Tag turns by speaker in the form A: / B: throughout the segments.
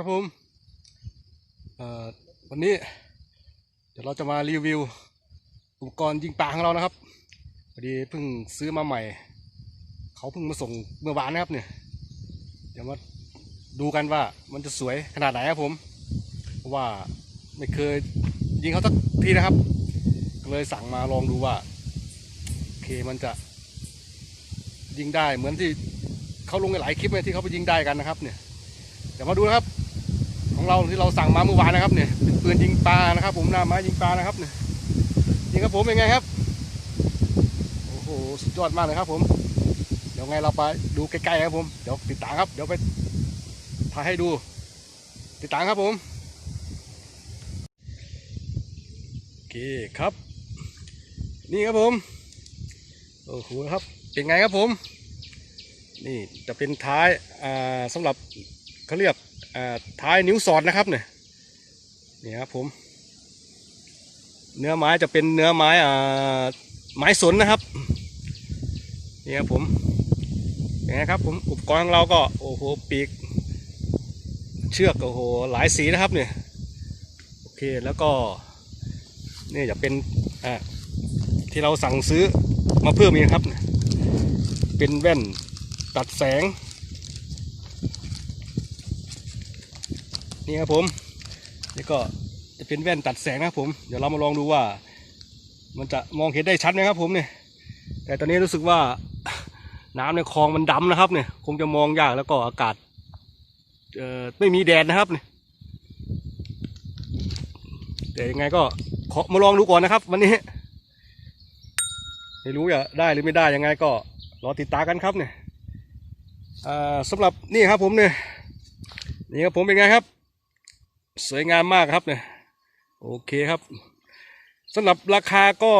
A: ครับผมวันนี้เดี๋ยวเราจะมารีวิว อุปกรณ์ยิงปลาของเรานะครับพอดีเพิ่งซื้อมาใหม่ เขาเพิ่งมาส่งเมื่อวานนะครับเนี่ยเดี๋ยวมาดูกันว่ามันจะสวยขนาดไหนครับผมเพราะว่าไม่เคยยิงเขาสักทีนะครับ เลยสั่งมาลองดูว่าโอเคมันจะยิงได้เหมือนที่เขาลงในหลายคลิปเลยที่เขาไปยิงได้กันนะครับเนี่ยเดี๋ยวมาดูนะครับ ของเราที่เราสั่งมาเมื่อวานนะครับเนี่ยเป็นปืนยิงปลานะครับ ผมหน้าไม้ยิงปลานะครับเนี่ยยิงครับผมเป็นไงครับโอ้โหสุดยอดมากเลยครับ ผม เดี๋ยวไงเราไปดูใกล้ๆครับผมเดี๋ยวติดตามครับ เดี๋ยวไปถ่ายให้ดู ติดตามครับผมโอเคครับ นี่ครับผมโอ้โหครับเป็นไงครับผม นี่จะเป็นท้ายอ่าสำหรับเขาเรียก ท้ายนิ้วสอดนะครับเนี่ยนี่ครับผม เนื้อไม้จะเป็นเนื้อไม้อ่าไม้สนนะครับนี่ครับผมเป็นไงครับผมอุปกรณ์ของเราก็โอ้โหปีก เชือกโอ้โหหลายสีนะครับเนี่ยโอเคแล้วก็นี่จะเป็นอ่าที่เราสั่งซื้อมาเพิ่มอีกนะครับ เป็นแว่นตัดแสง นี่ครับผมนี่ก็จะเป็นแว่นตัดแสงนะครับผม เดี๋ยวเรามาลองดูว่า มันจะมองเห็นได้ชัดไหมครับผมเนี่ย แต่ตอนนี้รู้สึกว่าน้ำในคลองมันดำนะครับเนี่ย คงจะมองยากแล้วก็อากาศเอ่อไม่มีแดดนะครับเนี่ยแต่ยังไงก็ขอมาลองดูก่อนนะครับ วันนี้ ไม่รู้จะได้หรือไม่ได้ยังไงก็รอติดตามกันครับเนี่ยอ่าสำหรับนี่ครับผมเนี่ยนี่ครับผมเป็นไงครับ สวยงามมากครับเนี่ยโอเคครับสำหรับราคาก็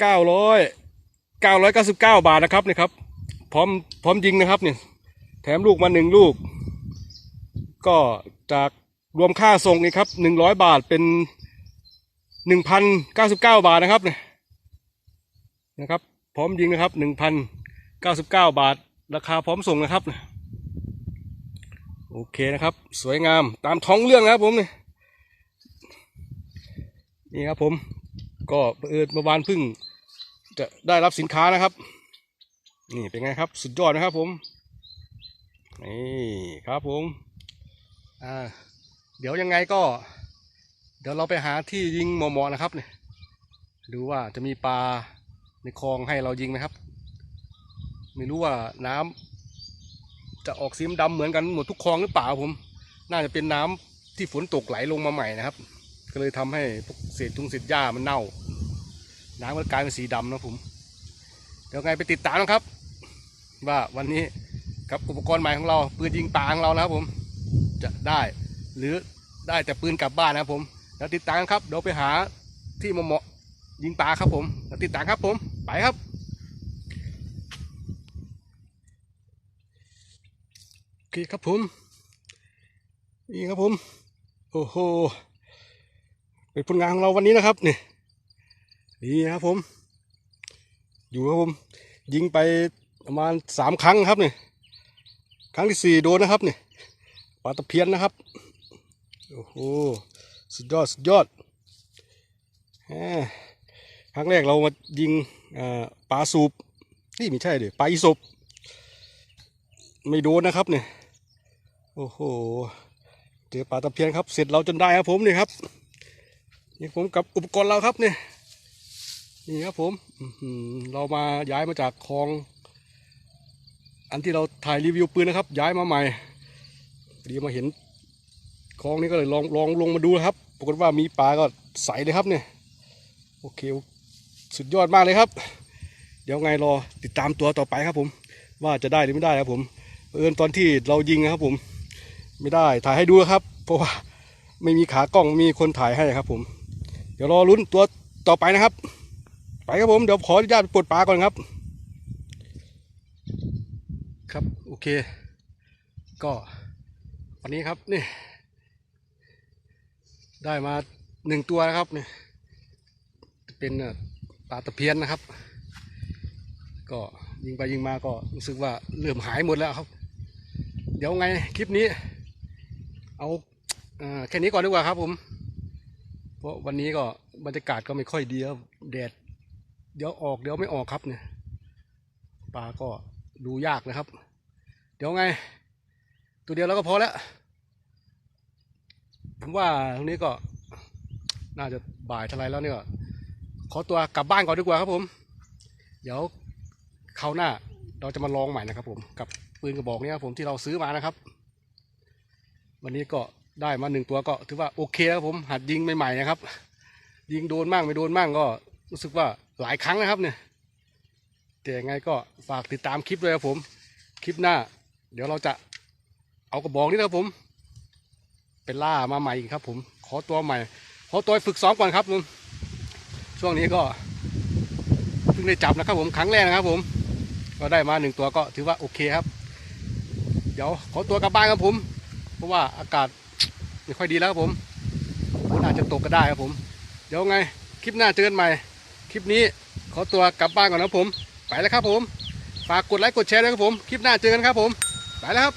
A: เก้าร้อยเก้าร้อยเก้าสิบเก้าบาทนะครับนี่ครับพร้อมพร้อมยิงนะครับเนี่ยแถมลูกมาหนึ่งลูก ก็จากรวมค่าส่งนี่ครับหนึ่งร้อยบาทเป็นหนึ่งพันเก้าสิบเก้าบาทนะครับเนี่ยนะครับ พร้อมยิงนะครับหนึ่งพันเก้าสิบเก้าบาท ราคาพร้อมส่งนะครับ โอเคนะครับ สวยงามตามท้องเรื่องนะครับผมนี่นี่ครับผม ก็เอิญเมื่อวานเพึ่ง จะได้รับสินค้านะครับ นี่เป็นไงครับ สุดยอดนะครับผมนี่ครับผมอ่าเดี๋ยวยังไงก็ เดี๋ยวเราไปหาที่ยิงหมาะๆนะครับเนี่ยดูว่าจะมีปลาในคลองให้เรายิงไหมครับ ไม่รู้ว่าน้ำ จะออกสีดำเหมือนกันหมดทุกคลองหรือเปล่าผม น่าจะเป็นน้ำที่ฝนตกไหลลงมาใหม่นะครับ ก็เลยทำให้พวกเศษทุงเศษหญ้ามันเน่า น้ำก็กลายเป็นสีดำนะผม เดี๋ยวไงไปติดตามนะครับ ว่าวันนี้กับอุปกรณ์ใหม่ของเราปืนยิงปลาของเรานะครับผมจะได้หรือได้แต่ปืนกลับบ้านนะครับผมเดี๋ยวติดตามครับเดี๋ยวไปหาที่เหมาะยิงปลาครับผมเดี๋ยวติดตามครับผมไปครับ อเคครับผมนี่ครับผม โอ้โหเป็นผลงานของเราวันนี้นะครับนี่นี่นะครับผม อยู่ครับผม ยิงไปประมาณสามครั้งครับนี่ครั้งที่สี่โดนนะครับนี่ปลาตะเพียนนะครับโอ้โหสุดยอดสุดยอดครั้งแรกเรามายิงปลาสูบนี่ไม่ใช่เดี๋ยปลาอีสบไม่โดนนะครับเนี่ย โอ้โห เจอปลาตะเพียนครับ เสร็จเราจนได้ครับผมนี่ครับ นี่ผมกับอุปกรณ์เราครับเนี่ยนี่ครับผมเรามาย้ายมาจากคลอง อันที่เราถ่ายรีวิวปืนนะครับ ย้ายมาใหม่ดีมาเห็นคลองนี้ก็เลยลองลองลงมาดูครับ ปรากฏว่ามีปลาก็ใสเลยครับเนี่ย โอเค สุดยอดมากเลยครับ เดี๋ยวไงรอติดตามตัวต่อไปครับผม ว่าจะได้หรือไม่ได้ครับผมเอิญตอนที่เรายิงนะครับผม ไม่ได้ถ่ายให้ดูครับ เพราะว่าไม่มีขากล้องมีคนถ่ายให้ครับ ผม เดี๋ยวรอลุ้นตัวต่อไปนะครับ ไปครับผมเดี๋ยวขออนุญาตปลดปลาก่อนครับ ครับโอเค ก็วันนี้ครับนี่ได้มาหนึ่งตัวนะครับเนี่ยเป็นปลาตะเพียนนะครับ ก็ยิงไปยิงมาก็รู้สึกว่าเริ่มหายหมดแล้วครับ เดี๋ยวไงคลิปนี้ เอาอแค่นี้ก่อนดีกว่าครับผม เพราะวันนี้ก็บรรยากาศก็ไม่ค่อยดีครับแดดเดี๋ยวออกเดี๋ยวไม่ออกครับเนี่ยปลาก็ดูยากนะครับ เดี๋ยวไง ตัวเดียวแล้วก็พอแล้ว ผมว่าตรงนี้ก็น่าจะบ่ายเทลายแล้วเนี่ยขอตัวกลับบ้านก่อนดีกว่าครับผม เดี๋ยวคราวหน้าเราจะมาลองใหม่นะครับผมกับปืนกระบอกนี้ครับผมที่เราซื้อมานะครับ วันนี้ก็ได้มาหนึ่งตัวก็ถือว่าโอเคครับผมหัดยิงใหม่ๆนะครับ ยิงโดนมั่งไม่โดนมั่งก็รู้สึกว่าหลายครั้งนะครับเนี่ยแต่ยังไงก็ฝากติดตามคลิปด้วยครับผม คลิปหน้า เดี๋ยวเราจะเอากระบอกนี้นะครับผม เป็นล่ามาใหม่อีกครับ ผมขอตัวใหม่ ขอตัวฝึกซ้อมก่อนครับผมช่วงนี้ก็เพิ่งได้จับนะครับผมครั้งแรกนะครับ ผม ก็ได้มาหนึ่งตัวก็ถือว่าโอเคครับ เดี๋ยวขอตัวกลับบ้านครับผม เพราะว่าอากาศไม่ค่อยดีแล้วครับผมฝนอาจจะตกก็ได้ครับผม เดี๋ยวไงคลิปหน้าเจอกันใหม่ คลิปนี้ขอตัวกลับบ้านก่อนนะครับผม ไปแล้วครับผม ฝากกดไลค์กดแชร์ด้วยครับผม คลิปหน้าเจอกันครับผม ไปแล้วครับ